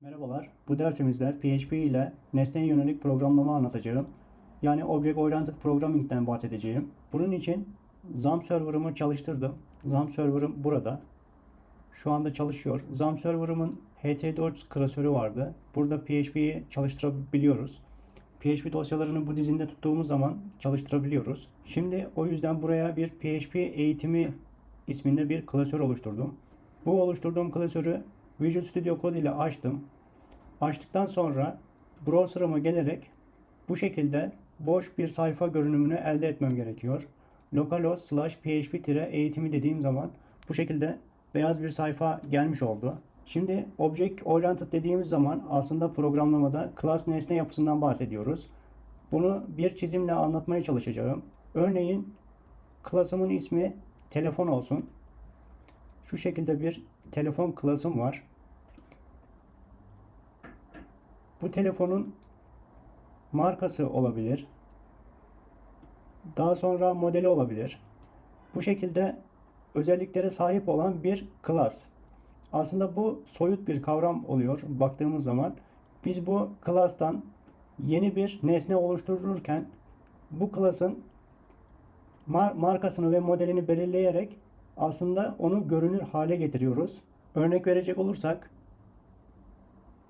Merhabalar, bu dersimizde PHP ile nesneye yönelik programlama anlatacağım. Yani Object Oriented Programming'den bahsedeceğim. Bunun için ZAMP server'ımı çalıştırdım. ZAMP server'ım burada. Şu anda çalışıyor. ZAMP server'ımın HT4 klasörü vardı. Burada PHP'yi çalıştırabiliyoruz. PHP dosyalarını bu dizinde tuttuğumuz zaman çalıştırabiliyoruz. Şimdi o yüzden buraya bir PHP eğitimi isminde bir klasör oluşturdum. Bu oluşturduğum klasörü Visual Studio Code ile açtım. Açtıktan sonra browser'ıma gelerek bu şekilde boş bir sayfa görünümünü elde etmem gerekiyor. localhost slash php eğitimi dediğim zaman bu şekilde beyaz bir sayfa gelmiş oldu. Şimdi Object Oriented dediğimiz zaman aslında programlamada class nesne yapısından bahsediyoruz. Bunu bir çizimle anlatmaya çalışacağım. Örneğin class'ımın ismi telefon olsun. Şu şekilde bir telefon class'ım var. Bu telefonun markası olabilir. Daha sonra modeli olabilir. Bu şekilde özelliklere sahip olan bir class. Aslında bu soyut bir kavram oluyor baktığımız zaman. Biz bu class'tan yeni bir nesne oluştururken bu class'ın mar- markasını ve modelini belirleyerek aslında onu görünür hale getiriyoruz. Örnek verecek olursak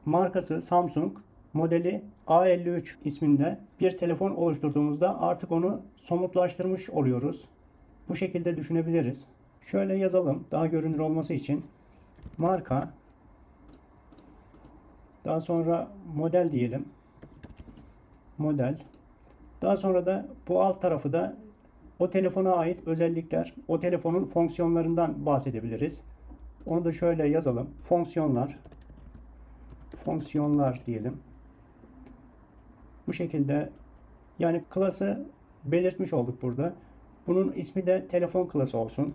markası Samsung, modeli A53 isminde bir telefon oluşturduğumuzda artık onu somutlaştırmış oluyoruz. Bu şekilde düşünebiliriz. Şöyle yazalım daha görünür olması için. Marka daha sonra model diyelim. Model. Daha sonra da bu alt tarafı da o telefona ait özellikler, o telefonun fonksiyonlarından bahsedebiliriz. Onu da şöyle yazalım. Fonksiyonlar. Fonksiyonlar diyelim. Bu şekilde yani klası belirtmiş olduk burada. Bunun ismi de telefon klası olsun.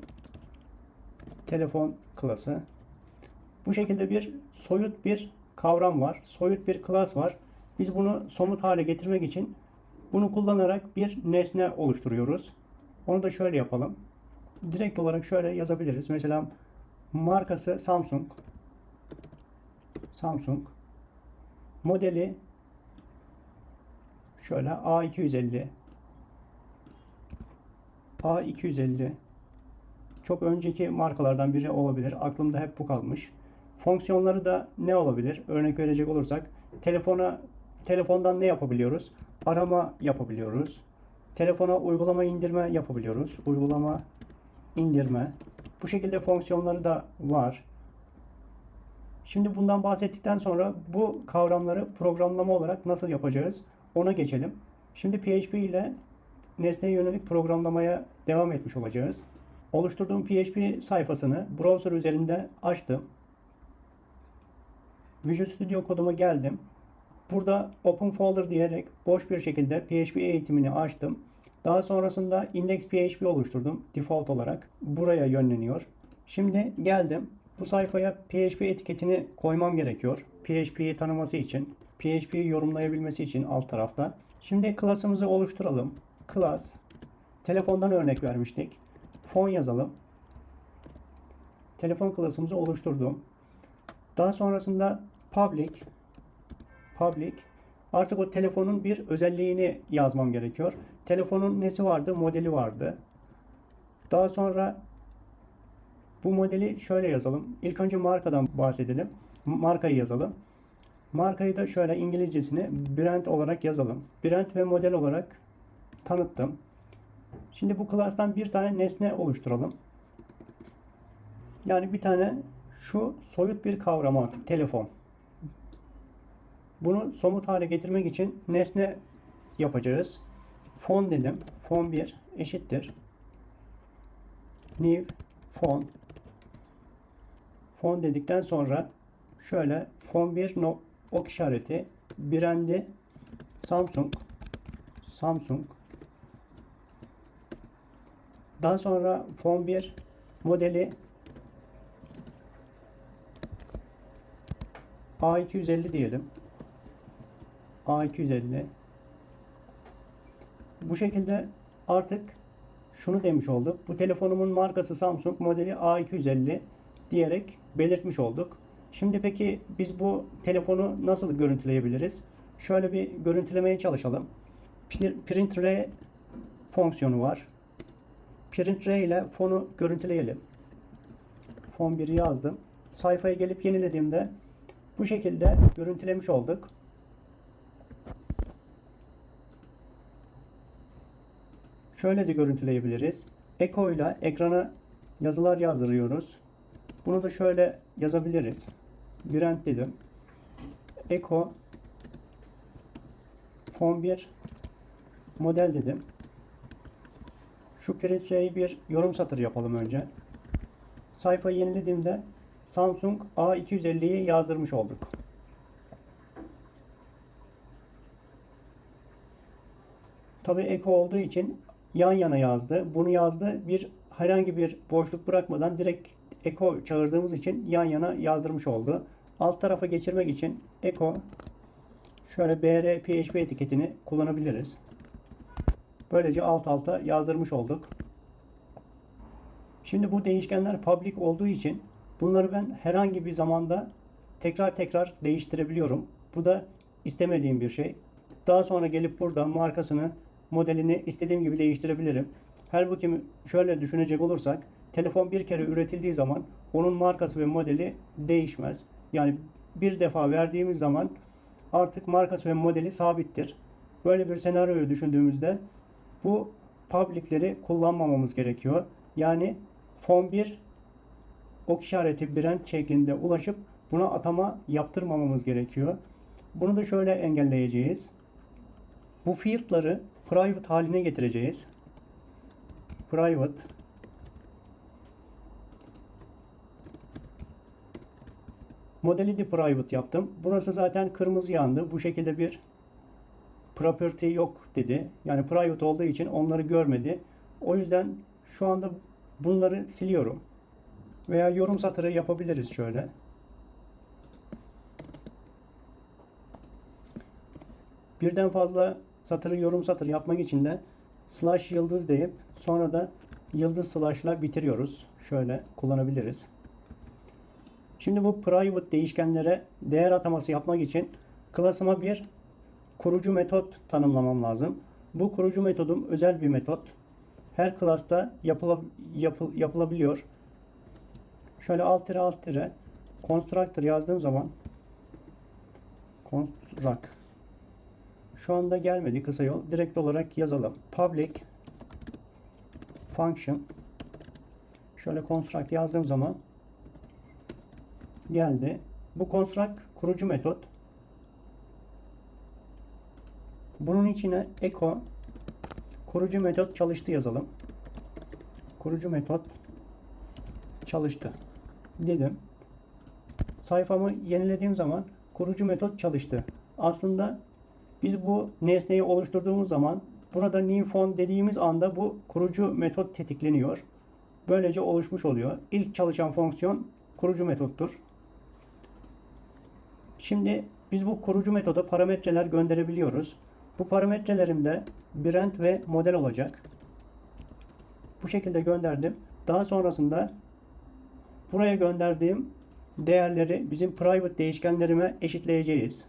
Telefon klası. Bu şekilde bir soyut bir kavram var. Soyut bir klas var. Biz bunu somut hale getirmek için bunu kullanarak bir nesne oluşturuyoruz. Onu da şöyle yapalım. Direkt olarak şöyle yazabiliriz. Mesela markası Samsung. Samsung. Modeli şöyle A250. A250. Çok önceki markalardan biri olabilir. Aklımda hep bu kalmış. Fonksiyonları da ne olabilir? Örnek verecek olursak telefona telefondan ne yapabiliyoruz? Arama yapabiliyoruz. Telefona uygulama indirme yapabiliyoruz. Uygulama indirme. Bu şekilde fonksiyonları da var. Şimdi bundan bahsettikten sonra bu kavramları programlama olarak nasıl yapacağız ona geçelim. Şimdi PHP ile nesneye yönelik programlamaya devam etmiş olacağız. Oluşturduğum PHP sayfasını browser üzerinde açtım. Visual Studio koduma geldim. Burada Open Folder diyerek boş bir şekilde PHP eğitimini açtım. Daha sonrasında index PHP oluşturdum default olarak. Buraya yönleniyor. Şimdi geldim. Bu sayfaya PHP etiketini koymam gerekiyor. PHP'yi tanıması için, PHP'yi yorumlayabilmesi için alt tarafta. Şimdi class'ımızı oluşturalım. Class, telefondan örnek vermiştik. Fon yazalım. Telefon class'ımızı oluşturdum. Daha sonrasında public, public artık o telefonun bir özelliğini yazmam gerekiyor. Telefonun nesi vardı? Modeli vardı. Daha sonra bu modeli şöyle yazalım. İlk önce markadan bahsedelim. Markayı yazalım. Markayı da şöyle İngilizcesini brand olarak yazalım. Brand ve model olarak tanıttım. Şimdi bu class'tan bir tane nesne oluşturalım. Yani bir tane şu soyut bir kavram artık telefon. Bunu somut hale getirmek için nesne yapacağız. Fon dedim. Fon 1 eşittir. New fon fon dedikten sonra şöyle fon 1 no, ok işareti brandi Samsung Samsung daha sonra fon 1 modeli A250 diyelim. A250 bu şekilde artık şunu demiş olduk. Bu telefonumun markası Samsung modeli A250 diyerek belirtmiş olduk. Şimdi peki biz bu telefonu nasıl görüntüleyebiliriz? Şöyle bir görüntülemeye çalışalım. Print R fonksiyonu var. Print R ile fonu görüntüleyelim. Fon 1'i yazdım. Sayfaya gelip yenilediğimde bu şekilde görüntülemiş olduk. Şöyle de görüntüleyebiliriz. Eko ile ekrana yazılar yazdırıyoruz. Bunu da şöyle yazabiliriz. Brand dedim. Eko fon 1 model dedim. Şu print J'yi bir yorum satırı yapalım önce. Sayfayı yenilediğimde Samsung A250'yi yazdırmış olduk. Tabii eko olduğu için yan yana yazdı. Bunu yazdı. Bir herhangi bir boşluk bırakmadan direkt eko çağırdığımız için yan yana yazdırmış oldu. Alt tarafa geçirmek için eko şöyle br etiketini kullanabiliriz. Böylece alt alta yazdırmış olduk. Şimdi bu değişkenler public olduğu için bunları ben herhangi bir zamanda tekrar tekrar değiştirebiliyorum. Bu da istemediğim bir şey. Daha sonra gelip burada markasını, modelini istediğim gibi değiştirebilirim. Halbuki şöyle düşünecek olursak telefon bir kere üretildiği zaman onun markası ve modeli değişmez. Yani bir defa verdiğimiz zaman artık markası ve modeli sabittir. Böyle bir senaryoyu düşündüğümüzde bu public'leri kullanmamamız gerekiyor. Yani fon 1 ok işareti brand şeklinde ulaşıp buna atama yaptırmamamız gerekiyor. Bunu da şöyle engelleyeceğiz. Bu field'ları private haline getireceğiz. Private Modeli de private yaptım. Burası zaten kırmızı yandı. Bu şekilde bir property yok dedi. Yani private olduğu için onları görmedi. O yüzden şu anda bunları siliyorum. Veya yorum satırı yapabiliriz şöyle. Birden fazla satırı yorum satır yapmak için de slash yıldız deyip sonra da yıldız slash'la bitiriyoruz. Şöyle kullanabiliriz. Şimdi bu private değişkenlere değer ataması yapmak için klasıma bir kurucu metot tanımlamam lazım. Bu kurucu metodum özel bir metot. Her klasta yapıla, yapıl, yapılabiliyor. Şöyle alt tire alt tire constructor yazdığım zaman construct şu anda gelmedi kısa yol. Direkt olarak yazalım. Public function şöyle construct yazdığım zaman geldi. Bu construct kurucu metot. Bunun içine echo kurucu metot çalıştı yazalım. Kurucu metot çalıştı dedim. Sayfamı yenilediğim zaman kurucu metot çalıştı. Aslında biz bu nesneyi oluşturduğumuz zaman burada new phone dediğimiz anda bu kurucu metot tetikleniyor. Böylece oluşmuş oluyor. İlk çalışan fonksiyon kurucu metottur. Şimdi biz bu kurucu metoda parametreler gönderebiliyoruz. Bu parametrelerimde brand ve model olacak. Bu şekilde gönderdim. Daha sonrasında buraya gönderdiğim değerleri bizim private değişkenlerime eşitleyeceğiz.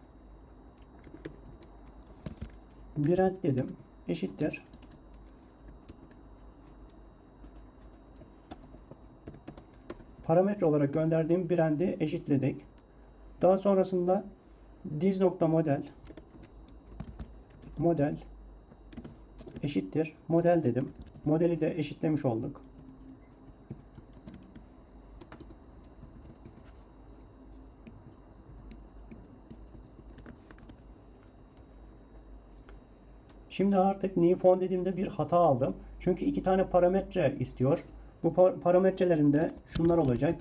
Brand dedim. Eşittir. Parametre olarak gönderdiğim brand'i eşitledik. Daha sonrasında diz nokta model model eşittir model dedim. Modeli de eşitlemiş olduk. Şimdi artık new phone dediğimde bir hata aldım. Çünkü iki tane parametre istiyor. Bu par parametrelerimde şunlar olacak.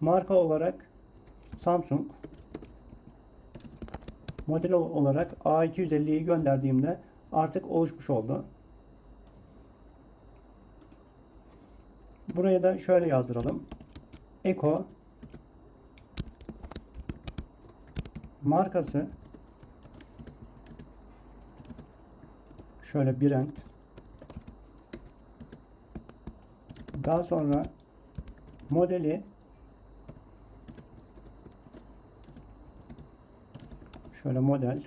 Marka olarak Samsung model olarak A250'yi gönderdiğimde artık oluşmuş oldu. Buraya da şöyle yazdıralım. Eko markası şöyle brand daha sonra modeli Şöyle model.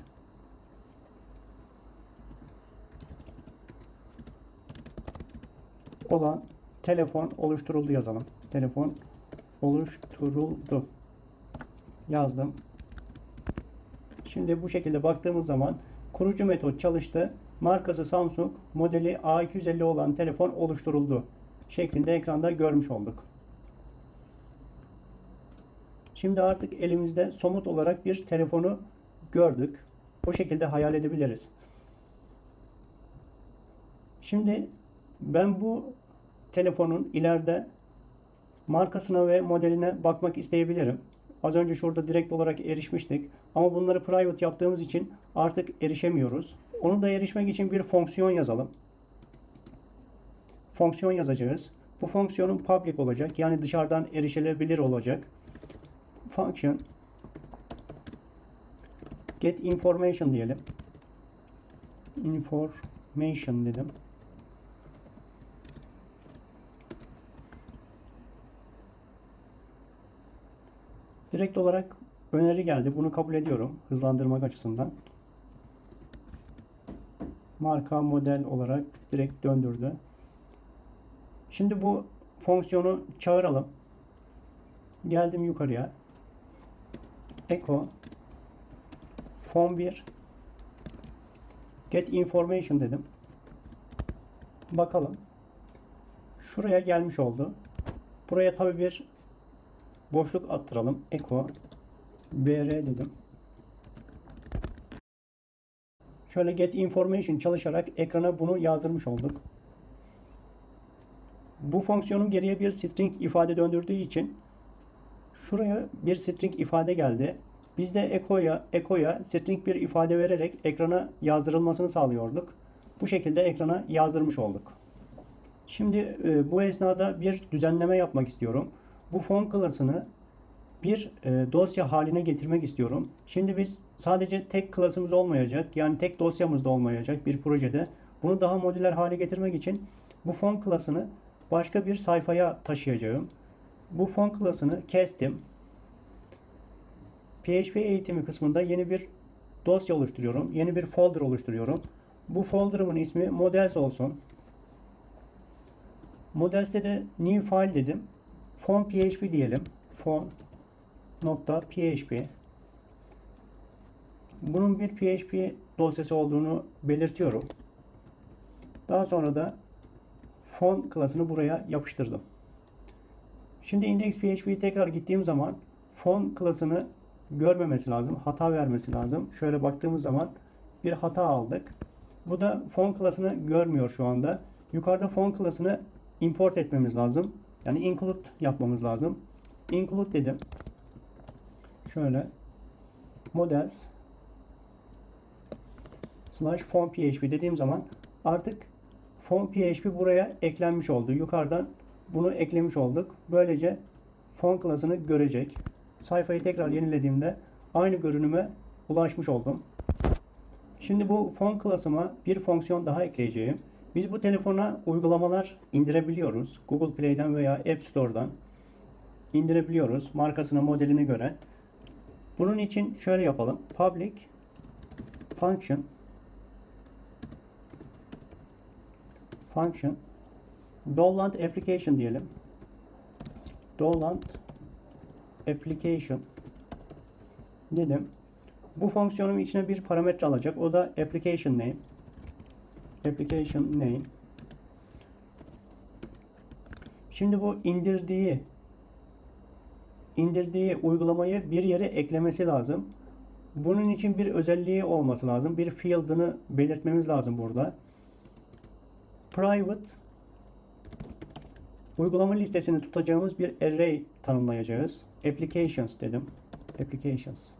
olan telefon oluşturuldu yazalım. Telefon oluşturuldu. Yazdım. Şimdi bu şekilde baktığımız zaman kurucu metot çalıştı. Markası Samsung, modeli A250 olan telefon oluşturuldu. Şeklinde ekranda görmüş olduk. Şimdi artık elimizde somut olarak bir telefonu gördük. O şekilde hayal edebiliriz. Şimdi ben bu telefonun ileride markasına ve modeline bakmak isteyebilirim. Az önce şurada direkt olarak erişmiştik. Ama bunları private yaptığımız için artık erişemiyoruz. Onu da erişmek için bir fonksiyon yazalım. Fonksiyon yazacağız. Bu fonksiyonun public olacak. Yani dışarıdan erişilebilir olacak. Function get information diyelim. Information dedim. Direkt olarak öneri geldi. Bunu kabul ediyorum hızlandırmak açısından. Marka model olarak direkt döndürdü. Şimdi bu fonksiyonu çağıralım. Geldim yukarıya. Echo Phone 1 Get Information dedim. Bakalım. Şuraya gelmiş oldu. Buraya tabi bir boşluk attıralım. Echo br dedim. Şöyle get information çalışarak ekrana bunu yazdırmış olduk. Bu fonksiyonun geriye bir string ifade döndürdüğü için şuraya bir string ifade geldi. Biz de echo'ya echo'ya string bir ifade vererek ekrana yazdırılmasını sağlıyorduk. Bu şekilde ekrana yazdırmış olduk. Şimdi e, bu esnada bir düzenleme yapmak istiyorum. Bu font klasını bir e, dosya haline getirmek istiyorum. Şimdi biz sadece tek klasımız olmayacak. Yani tek dosyamız da olmayacak bir projede. Bunu daha modüler hale getirmek için bu font klasını başka bir sayfaya taşıyacağım. Bu font klasını kestim. PHP eğitimi kısmında yeni bir dosya oluşturuyorum. Yeni bir folder oluşturuyorum. Bu folder'ımın ismi models olsun. Models'te de new file dedim. Font PHP diyelim. Font nokta PHP. Bunun bir PHP dosyası olduğunu belirtiyorum. Daha sonra da font klasını buraya yapıştırdım. Şimdi index.php'yi tekrar gittiğim zaman font klasını görmemesi lazım. Hata vermesi lazım. Şöyle baktığımız zaman bir hata aldık. Bu da font klasını görmüyor şu anda. Yukarıda font klasını import etmemiz lazım. Yani include yapmamız lazım. Include dedim. Şöyle models slash font php dediğim zaman artık font php buraya eklenmiş oldu. Yukarıdan bunu eklemiş olduk. Böylece font klasını görecek. Sayfayı tekrar yenilediğimde aynı görünüme ulaşmış oldum. Şimdi bu font klasıma bir fonksiyon daha ekleyeceğim. Biz bu telefona uygulamalar indirebiliyoruz. Google Play'den veya App Store'dan indirebiliyoruz. Markasına, modeline göre. Bunun için şöyle yapalım. Public function function Download application diyelim. Download application dedim. Bu fonksiyonun içine bir parametre alacak. O da application name. Application name. Şimdi bu indirdiği indirdiği uygulamayı bir yere eklemesi lazım. Bunun için bir özelliği olması lazım. Bir field'ını belirtmemiz lazım burada. Private uygulama listesini tutacağımız bir array tanımlayacağız. Applications dedim. Applications.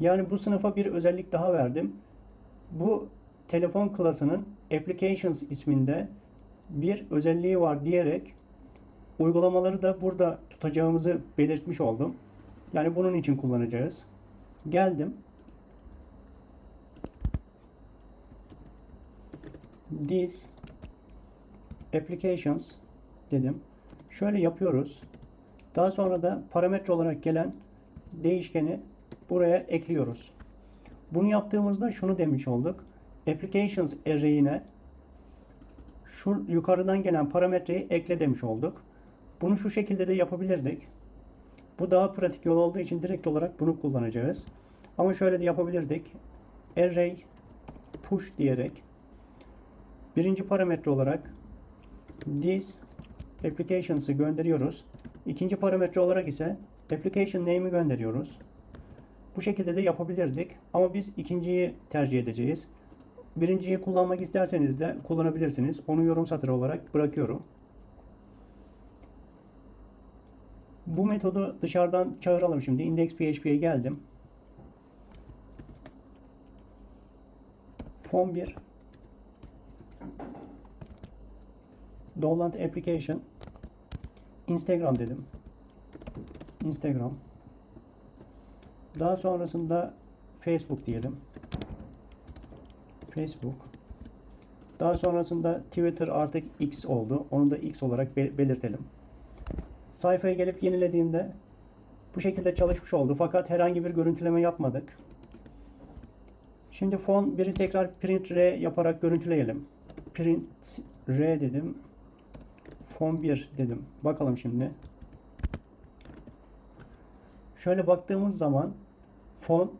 Yani bu sınıfa bir özellik daha verdim. Bu telefon klasının applications isminde bir özelliği var diyerek uygulamaları da burada tutacağımızı belirtmiş oldum. Yani bunun için kullanacağız. Geldim. This applications dedim. Şöyle yapıyoruz. Daha sonra da parametre olarak gelen değişkeni buraya ekliyoruz. Bunu yaptığımızda şunu demiş olduk. Applications array'ine şu yukarıdan gelen parametreyi ekle demiş olduk. Bunu şu şekilde de yapabilirdik. Bu daha pratik yol olduğu için direkt olarak bunu kullanacağız. Ama şöyle de yapabilirdik. Array push diyerek birinci parametre olarak this applications'ı gönderiyoruz. İkinci parametre olarak ise application name'i gönderiyoruz. Bu şekilde de yapabilirdik. Ama biz ikinciyi tercih edeceğiz. Birinciyi kullanmak isterseniz de kullanabilirsiniz. Onu yorum satırı olarak bırakıyorum. Bu metodu dışarıdan çağıralım şimdi. Index.php'ye geldim. Form 1 Download application Instagram dedim. Instagram. Daha sonrasında Facebook diyelim. Facebook. Daha sonrasında Twitter artık X oldu. Onu da X olarak be- belirtelim. Sayfaya gelip yenilediğimde bu şekilde çalışmış oldu. Fakat herhangi bir görüntüleme yapmadık. Şimdi fon 1'i tekrar print r yaparak görüntüleyelim. Print r dedim. Fon 1 dedim. Bakalım şimdi. Şöyle baktığımız zaman fon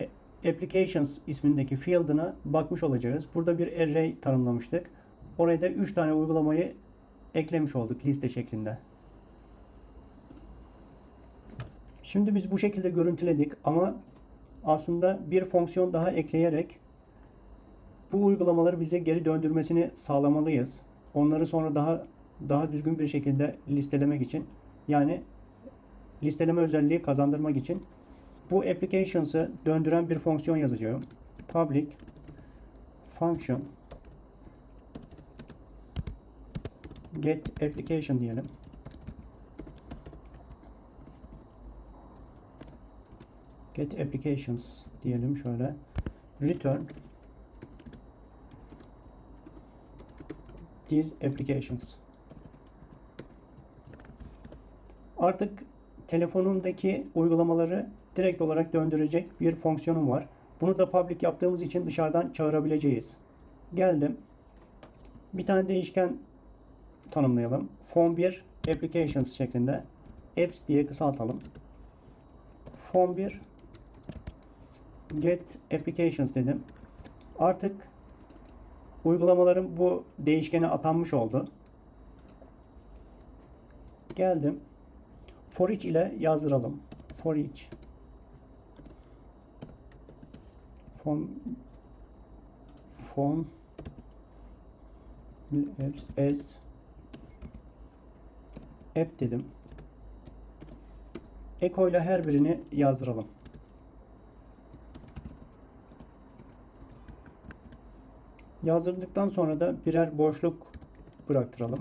e, applications ismindeki field'ına bakmış olacağız. Burada bir array tanımlamıştık. Oraya da 3 tane uygulamayı eklemiş olduk liste şeklinde. Şimdi biz bu şekilde görüntüledik ama aslında bir fonksiyon daha ekleyerek bu uygulamaları bize geri döndürmesini sağlamalıyız. Onları sonra daha daha düzgün bir şekilde listelemek için yani listeleme özelliği kazandırmak için bu applications'ı döndüren bir fonksiyon yazacağım. Public function get application diyelim. get applications diyelim şöyle. Return these applications. Artık telefonumdaki uygulamaları direkt olarak döndürecek bir fonksiyonum var. Bunu da public yaptığımız için dışarıdan çağırabileceğiz. Geldim. Bir tane değişken tanımlayalım. Form 1 applications şeklinde apps diye kısaltalım. Form 1 get applications dedim. Artık uygulamalarım bu değişkene atanmış oldu. Geldim. For each ile yazdıralım. For each. Form form apps as app dedim. Eko ile her birini yazdıralım. Yazdırdıktan sonra da birer boşluk bıraktıralım.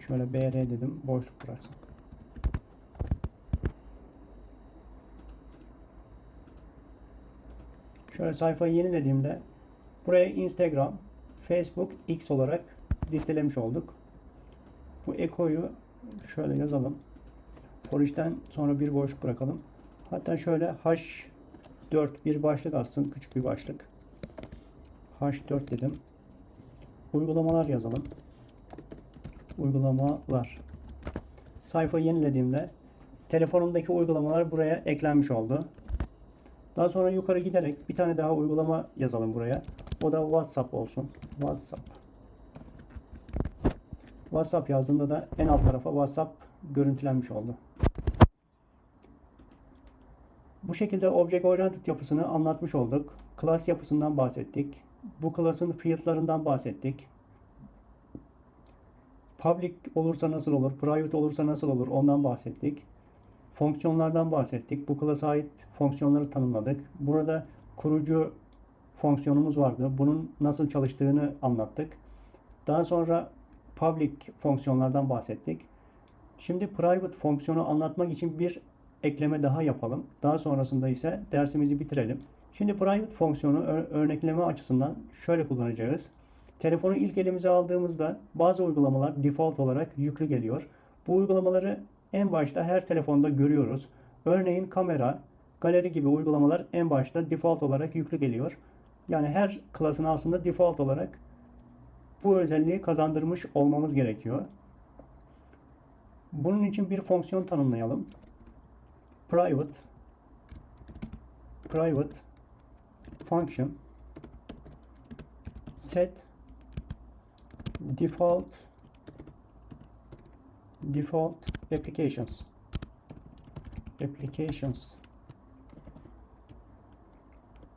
Şöyle BR dedim. Boşluk bıraksın. Şöyle sayfayı yenilediğimde buraya Instagram, Facebook, X olarak listelemiş olduk. Bu ekoyu şöyle yazalım. For each'ten sonra bir boşluk bırakalım. Hatta şöyle H4 bir başlık atsın. Küçük bir başlık. H4 dedim. Uygulamalar yazalım. Uygulamalar. Sayfayı yenilediğimde telefonumdaki uygulamalar buraya eklenmiş oldu. Daha sonra yukarı giderek bir tane daha uygulama yazalım buraya. O da WhatsApp olsun. WhatsApp. WhatsApp yazdığımda da en alt tarafa WhatsApp görüntülenmiş oldu. Bu şekilde Object Oriented yapısını anlatmış olduk. Class yapısından bahsettik. Bu class'ın field'larından bahsettik. Public olursa nasıl olur, private olursa nasıl olur ondan bahsettik. Fonksiyonlardan bahsettik. Bu class'a ait fonksiyonları tanımladık. Burada kurucu fonksiyonumuz vardı. Bunun nasıl çalıştığını anlattık. Daha sonra public fonksiyonlardan bahsettik. Şimdi private fonksiyonu anlatmak için bir ekleme daha yapalım. Daha sonrasında ise dersimizi bitirelim. Şimdi private fonksiyonu örnekleme açısından şöyle kullanacağız. Telefonu ilk elimize aldığımızda bazı uygulamalar default olarak yüklü geliyor. Bu uygulamaları en başta her telefonda görüyoruz. Örneğin kamera, galeri gibi uygulamalar en başta default olarak yüklü geliyor. Yani her klasın aslında default olarak bu özelliği kazandırmış olmamız gerekiyor. Bunun için bir fonksiyon tanımlayalım. Private private function set default default applications. Applications.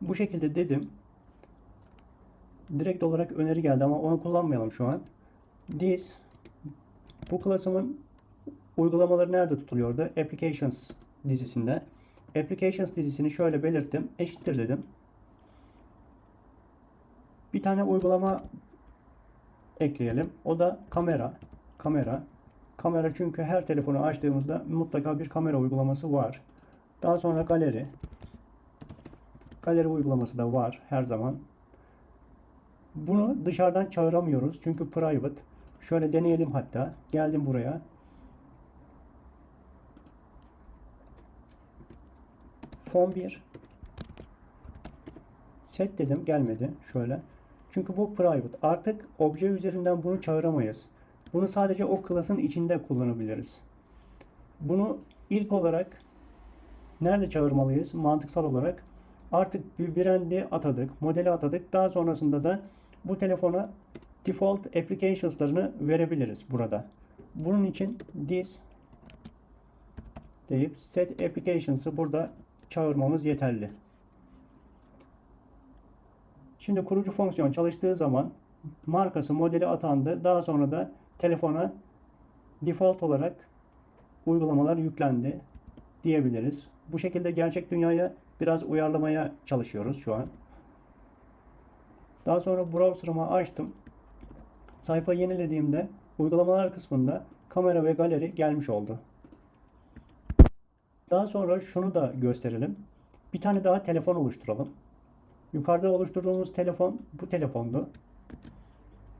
Bu şekilde dedim. Direkt olarak öneri geldi ama onu kullanmayalım şu an. This bu klasımın uygulamaları nerede tutuluyordu? Applications dizisinde. Applications dizisini şöyle belirttim eşittir dedim bir tane uygulama ekleyelim. O da kamera. Kamera. Kamera çünkü her telefonu açtığımızda mutlaka bir kamera uygulaması var. Daha sonra galeri. Galeri uygulaması da var her zaman. Bunu dışarıdan çağıramıyoruz çünkü private. Şöyle deneyelim hatta. Geldim buraya. Fon 1. Set dedim gelmedi. Şöyle. Çünkü bu private. Artık obje üzerinden bunu çağıramayız. Bunu sadece o klasın içinde kullanabiliriz. Bunu ilk olarak nerede çağırmalıyız? Mantıksal olarak artık bir brand'i atadık, modeli atadık. Daha sonrasında da bu telefona default applications'larını verebiliriz burada. Bunun için this deyip set applications'ı burada çağırmamız yeterli. Şimdi kurucu fonksiyon çalıştığı zaman markası modeli atandı. Daha sonra da telefona default olarak uygulamalar yüklendi diyebiliriz. Bu şekilde gerçek dünyaya biraz uyarlamaya çalışıyoruz şu an. Daha sonra browser'ımı açtım. Sayfa yenilediğimde uygulamalar kısmında kamera ve galeri gelmiş oldu. Daha sonra şunu da gösterelim. Bir tane daha telefon oluşturalım. Yukarıda oluşturduğumuz telefon bu telefondu.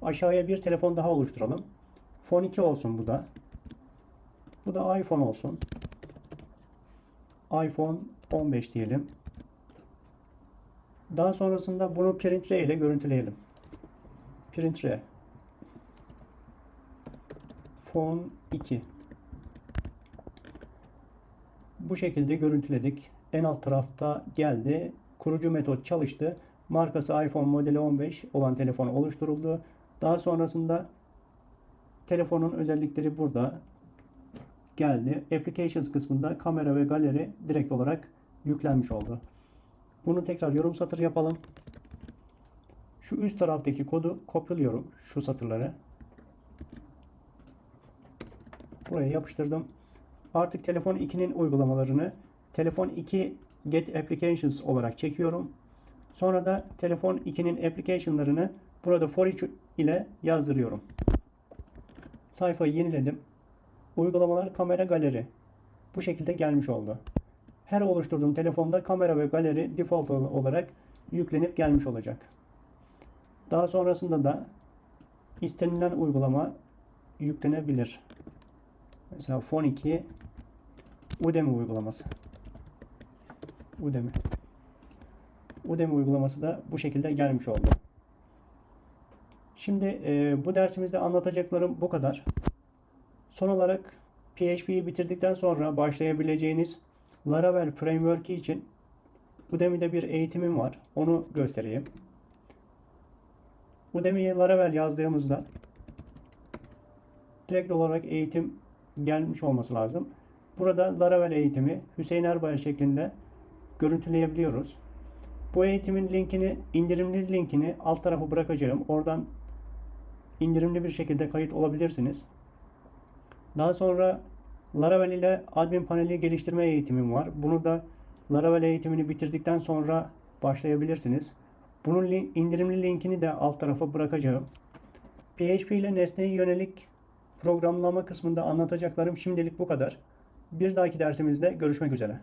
Aşağıya bir telefon daha oluşturalım. Fon 2 olsun bu da. Bu da iPhone olsun. iPhone 15 diyelim. Daha sonrasında bunu Print Ray ile görüntüleyelim. Print Ray. Fon 2. Bu şekilde görüntüledik. En alt tarafta geldi kurucu metot çalıştı. Markası iPhone modeli 15 olan telefon oluşturuldu. Daha sonrasında telefonun özellikleri burada geldi. Applications kısmında kamera ve galeri direkt olarak yüklenmiş oldu. Bunu tekrar yorum satır yapalım. Şu üst taraftaki kodu kopyalıyorum. Şu satırları. Buraya yapıştırdım. Artık telefon 2'nin uygulamalarını telefon 2 Get Applications olarak çekiyorum. Sonra da telefon 2'nin application'larını burada for each ile yazdırıyorum. Sayfayı yeniledim. Uygulamalar kamera galeri. Bu şekilde gelmiş oldu. Her oluşturduğum telefonda kamera ve galeri default olarak yüklenip gelmiş olacak. Daha sonrasında da istenilen uygulama yüklenebilir. Mesela Phone 2 Udemy uygulaması. Udemy. Udemy uygulaması da bu şekilde gelmiş oldu. Şimdi e, bu dersimizde anlatacaklarım bu kadar. Son olarak PHP'yi bitirdikten sonra başlayabileceğiniz Laravel Framework'i için Udemy'de bir eğitimim var. Onu göstereyim. Udemy'ye Laravel yazdığımızda direkt olarak eğitim gelmiş olması lazım. Burada Laravel eğitimi Hüseyin Erbay şeklinde görüntüleyebiliyoruz. Bu eğitimin linkini, indirimli linkini alt tarafa bırakacağım. Oradan indirimli bir şekilde kayıt olabilirsiniz. Daha sonra Laravel ile admin paneli geliştirme eğitimim var. Bunu da Laravel eğitimini bitirdikten sonra başlayabilirsiniz. Bunun indirimli linkini de alt tarafa bırakacağım. PHP ile nesneye yönelik programlama kısmında anlatacaklarım şimdilik bu kadar. Bir dahaki dersimizde görüşmek üzere.